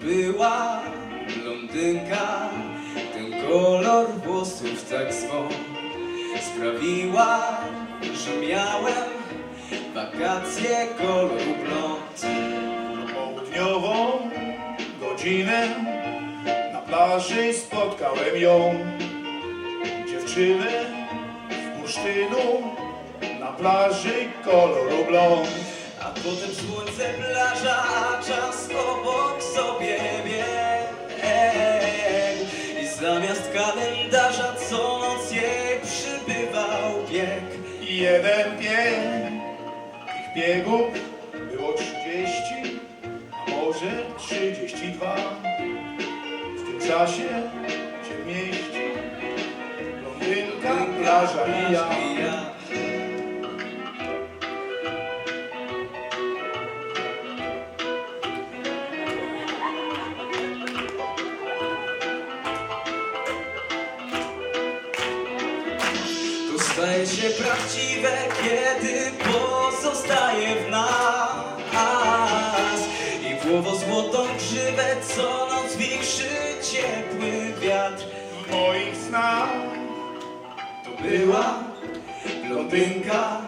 była blondynka Ten kolor włosów tak swą Sprawiła, że miałem wakacje koloru blond. Południową godzinę Na plaży spotkałem ją. Dziewczynę w bursztynu Na plaży koloru blond. A potem słońce, plaża, zamiast kalendarza co noc jej przybywał bieg I jeden bieg, tych biegów było 30, a może 32. W tym czasie się mieści blondynka, plaża i ja. Staje się prawdziwe, kiedy pozostaje w nas. I głowo złotą grzywę co noc wikrzy ciepły wiatr moich snach To była blondynka,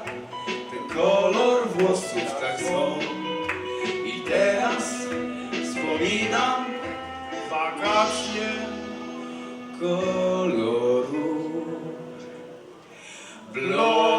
ten kolor włosów tak swą I teraz wspominam wakacje kolor Blow.